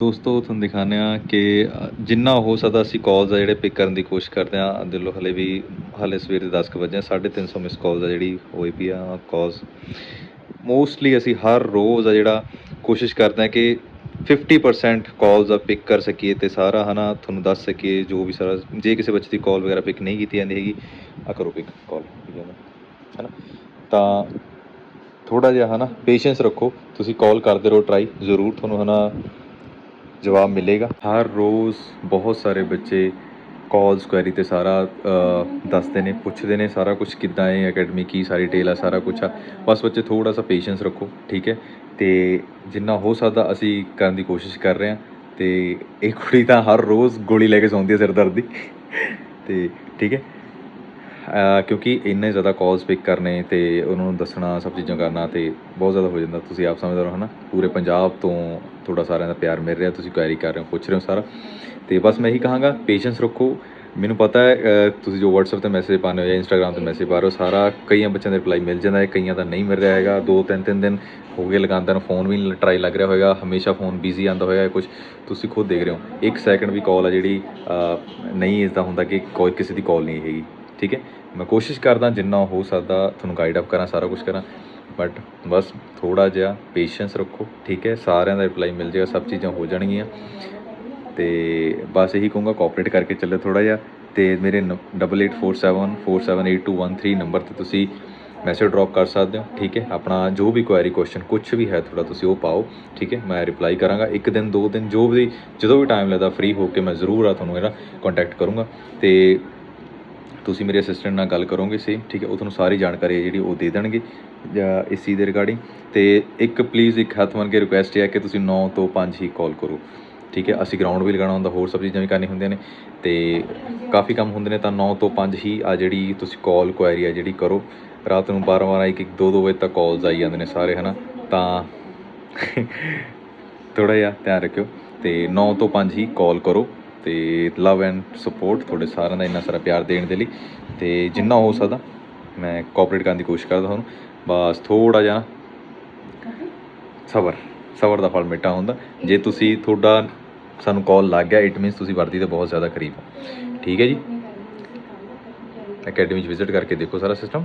ਦੋਸਤੋ ਤੁਹਾਨੂੰ ਦਿਖਾਉਂਦੇ ਆ ਕਿ ਜਿੰਨਾ ਹੋ ਸਕਦਾ ਅਸੀਂ ਕਾਲਸ ਆ ਜਿਹੜੇ ਪਿਕ ਕਰਨ ਦੀ ਕੋਸ਼ਿਸ਼ ਕਰਦੇ ਆ ਦਿਲੋਂ ਹਲੇ ਵੀ ਹਲੇ ਸਵੇਰੇ 10 ਕੁ ਵਜੇ ਆ, 350 ਮਿਸ ਕਾਲਸ ਆ ਜਿਹੜੀ ਹੋਈ ਪਈ ਆ ਕਾਲਸ ਮੋਸਟਲੀ ਅਸੀਂ ਹਰ ਰੋਜ਼ ਆ ਜਿਹੜਾ ਕੋਸ਼ਿਸ਼ ਕਰਦੇ ਆ ਕਿ 50% ਕਾਲਸ ਆ ਪਿਕ ਕਰ ਸਕੀਏ ਤੇ ਸਾਰਾ ਹਨਾ ਤੁਹਾਨੂੰ ਦੱਸ ਸਕੀਏ ਜੋ ਵੀ ਸਾਰਾ ਜੇ ਕਿਸੇ ਬੱਚੇ ਦੀ ਕਾਲ ਵਗੈਰਾ ਪਿਕ ਨਹੀਂ ਕੀਤੀ ਜਾਂਦੀ ਹੈਗੀ ਆ ਕਰੋ ਪਿਕ ਕਾਲ ਠੀਕ ਹੈ ਨਾ ਹਨਾ ਤਾਂ ਥੋੜਾ ਜਿਹਾ ਹਨਾ ਪੇਸ਼ੈਂਸ ਰੱਖੋ ਤੁਸੀਂ ਕਾਲ ਕਰਦੇ ਰਹੋ ਟਰਾਈ ਜ਼ਰੂਰ ਤੁਹਾਨੂੰ ਹਨਾ ਜਵਾਬ ਮਿਲੇਗਾ। ਹਰ ਰੋਜ਼ ਬਹੁਤ ਸਾਰੇ ਬੱਚੇ ਕਾਲਸ ਕੁਐਰੀ ਤੇ ਸਾਰਾ ਦੱਸਦੇ ਨੇ, ਪੁੱਛਦੇ ਨੇ ਸਾਰਾ ਕੁਝ ਕਿੱਦਾਂ ਹੈ ਅਕੈਡਮੀ ਕੀ ਸਾਰੀ ਡਿਟੇਲ ਆ, ਸਾਰਾ ਕੁਝ ਆ। ਬਸ ਬੱਚੇ ਥੋੜਾ ਸਾ ਪੇਸ਼ੈਂਸ ਰੱਖੋ, ਠੀਕ ਹੈ? ਤੇ ਜਿੰਨਾ ਹੋ ਸਕਦਾ ਅਸੀਂ ਕਰਨ ਦੀ ਕੋਸ਼ਿਸ਼ ਕਰ ਰਹੇ ਹਾਂ। ਤੇ ਇਹ ਕੁੜੀ ਤਾਂ ਹਰ ਰੋਜ਼ ਗੋਲੀ ਲੈ ਕੇ ਸੌਂਦੀ ਹੈ ਸਿਰ ਦਰਦ ਦੀ। ਤੇ ਠੀਕ ਹੈ? ਕਿਉਂਕਿ ਇੰਨੇ ਜ਼ਿਆਦਾ ਕਾਲਸ ਪਿਕ ਕਰਨੇ ਤੇ ਉਹਨਾਂ ਨੂੰ ਦੱਸਣਾ, ਸਭ ਚੀਜ਼ਾਂ ਕਰਨਾ ਤੇ ਬਹੁਤ ਜ਼ਿਆਦਾ ਹੋ ਜਾਂਦਾ। ਤੁਸੀਂ ਆਪ ਸਮਝਦੇ ਹੋ, ਹਨਾ? ਪੂਰੇ ਪੰਜਾਬ ਤੋਂ ਤੁਹਾਡਾ ਸਾਰਿਆਂ ਦਾ ਪਿਆਰ ਮਿਲ ਰਿਹਾ, ਤੁਸੀਂ ਕੁਐਰੀ ਕਰ ਰਹੇ ਹੋ, ਪੁੱਛ ਰਹੇ ਹੋ ਸਾਰਾ। ਤੇ ਬਸ ਮੈਂ ਇਹੀ ਕਹਾਂਗਾ ਪੇਸ਼ੈਂਸ ਰੱਖੋ। ਮੈਨੂੰ ਪਤਾ ਹੈ ਤੁਸੀਂ ਜੋ WhatsApp ਤੇ ਮੈਸੇਜ ਪਾਉਂਦੇ ਹੋ ਜਾਂ Instagram ਤੇ ਮੈਸੇਜ ਪਾ ਰਹੇ ਹੋ, ਸਾਰਾ ਕਈਆਂ ਬੱਚਿਆਂ ਦਾ ਰਿਪਲਾਈ ਮਿਲ ਜਾਂਦਾ ਹੈ, ਕਈਆਂ ਦਾ ਨਹੀਂ ਮਿਲ ਰਿਹਾ ਹੈਗਾ। ਦੋ, ਤਿੰਨ ਤਿੰਨ ਦਿਨ ਹੋ ਗਏ ਲਗਾਉਂਦੇ ਨੂੰ ਫੋਨ ਵੀ ਨਹੀਂ ਟਰਾਈ ਲੱਗ ਰਿਹਾ ਹੋਏਗਾ। ਹਮੇਸ਼ਾ ਫੋਨ ਬਿਜ਼ੀ ਆਉਂਦਾ ਹੋਏਗਾ ਕੁਝ ਤੁਸੀਂ ਖੁਦ ਦੇਖ ਰਹੇ ਹੋ। ਇੱਕ ਸੈਕਿੰਡ ਵੀ ਕਾਲ ਆ ਜਿਹੜੀ, ਅਹ, ਨਹੀਂ ਇਸਦਾ ਹੁੰਦਾ ਕਿ ਕੋਈ, ਕਿਸੇ ਦੀ ਕਾਲ ਨਹੀਂ ਹੈਗੀ। ਠੀਕ ਹੈ? ਮੈਂ ਕੋਸ਼ਿਸ਼ ਕਰਦਾ ਜਿੰਨਾ ਹੋ ਸਕਦਾ ਤੁਹਾਨੂੰ ਗਾਈਡ ਅਪ ਕਰਾਂ, ਸਾਰਾ ਕੁਝ ਕਰਾਂ ਬਟ ਬਸ ਥੋੜਾ ਜਿਹਾ ਪੇਸ਼ੈਂਸ ਰੱਖੋ, ਠੀਕ ਹੈ? ਸਾਰਿਆਂ ਦਾ ਰਿਪਲਾਈ ਮਿਲ ਜਾਏਗਾ, ਸਭ ਚੀਜ਼ਾਂ ਹੋ ਜਾਣਗੀਆਂ। ਤੇ ਬਸ ਇਹੀ ਕਹੂੰਗਾ ਕੋਆਪਰੇਟ ਕਰਕੇ ਚੱਲੇ ਥੋੜਾ ਜਿਹਾ ਤੇ ਮੇਰੇ 8847478213 ਨੰਬਰ ਤੇ ਤੁਸੀਂ ਮੈਸੇਜ ਡ੍ਰੌਪ ਕਰ ਸਕਦੇ ਹੋ, ਠੀਕ ਹੈ? ਆਪਣਾ ਜੋ ਵੀ ਕੁਐਰੀ ਕੁਐਸਚਨ ਕੁਝ ਵੀ ਹੈ ਥੋੜਾ ਤੁਸੀਂ ਉਹ ਪਾਓ, ਠੀਕ ਹੈ? ਮੈਂ ਰਿਪਲਾਈ ਕਰਾਂਗਾ, ਇੱਕ ਦਿਨ, ਦੋ ਦਿਨ, ਜੋ ਵੀ, ਜਦੋਂ ਵੀ ਟਾਈਮ ਲੱਗਦਾ ਫ੍ਰੀ ਹੋ ਕੇ ਮੈਂ ਜ਼ਰੂਰ ਆ ਤੁਹਾਨੂੰ ਇਹਦਾ ਕੰਟੈਕਟ ਕਰੂੰਗਾ। ਤੇ ਤੁਸੀਂ ਮੇਰੇ ਅਸਿਸਟੈਂਟ ਨਾਲ ਗੱਲ ਕਰੋਗੇ ਸੇਮ ਠੀਕ ਹੈ, ਉਹ ਤੁਹਾਨੂੰ ਸਾਰੀ ਜਾਣਕਾਰੀ ਹੈ ਜਿਹੜੀ ਉਹ ਦੇ ਦੇਣਗੇ, ਜਾਂ ਇਸ ਚੀਜ਼ ਦੇ ਰਿਗਾਰਡਿੰਗ ਤੇ ਇੱਕ ਪਲੀਜ਼ ਇੱਕ ਹੱਥ ਮੰਨ ਕੇ ਰਿਕੁਐਸਟ ਹੈ ਕਿ ਤੁਸੀਂ 9 ਤੋਂ 5 ਹੀ ਕਾਲ ਕਰੋ, ਠੀਕ ਹੈ, ਅਸੀਂ ਗਰਾਊਂਡ ਵੀ ਲਗਾਉਣਾ ਹੁੰਦਾ, ਹੋਰ ਸਭ ਚੀਜ਼ਾਂ ਵੀ ਕਰਨੀ ਹੁੰਦੀਆਂ ਨੇ, ਤੇ ਕਾਫੀ ਕੰਮ ਹੁੰਦੇ ਨੇ, ਤਾਂ 9 ਤੋਂ 5 ਹੀ ਆ ਜਿਹੜੀ ਤੁਸੀਂ ਕਾਲ ਕੁਐਰੀ ਆ ਜਿਹੜੀ ਕਰੋ। ਰਾਤ ਨੂੰ 12 12 ਇੱਕ ਇੱਕ 2 2 ਵਜੇ ਤੱਕ ਕਾਲਸ ਆਈ ਜਾਂਦੇ ਨੇ ਸਾਰੇ, ਹਨਾ, ਤਾਂ ਥੋੜਾ ਜਿਹਾ ਧਿਆਨ ਰੱਖਿਓ, ਤੇ 9 ਤੋਂ 5 ਹੀ ਕਾਲ ਕਰੋ। ਤੇ ਲਵ ਐਂਡ ਸਪੋਰਟ ਤੁਹਾਡੇ ਸਾਰਿਆਂ ਦਾ ਇੰਨਾ ਸਾਰਾ ਪਿਆਰ ਦੇਣ ਦੇ ਲਈ ਤੇ ਜਿੰਨਾ ਹੋ ਸਕਦਾ ਮੈਂ ਕੋਆਪਰੇਟ ਕਰਨ ਦੀ ਕੋਸ਼ਿਸ਼ ਕਰਦਾ ਹਾਂ ਬਸ ਥੋੜਾ ਜਿਹਾ ਸਬਰ ਸਬਰ ਦਾ ਫਲ ਮਿੱਠਾ ਹੁੰਦਾ ਜੇ ਤੁਸੀਂ ਤੁਹਾਡਾ ਸਾਨੂੰ ਕਾਲ ਲੱਗ ਗਿਆ ਇਟ ਮੀਨਸ ਤੁਸੀਂ ਵਰਦੀ ਦੇ ਬਹੁਤ ਜ਼ਿਆਦਾ ਕਰੀਬ ਹੋ ਠੀਕ ਹੈ ਜੀ ਅਕੈਡਮੀ 'ਚ ਵਿਜ਼ਿਟ ਕਰਕੇ ਦੇਖੋ ਸਾਰਾ ਸਿਸਟਮ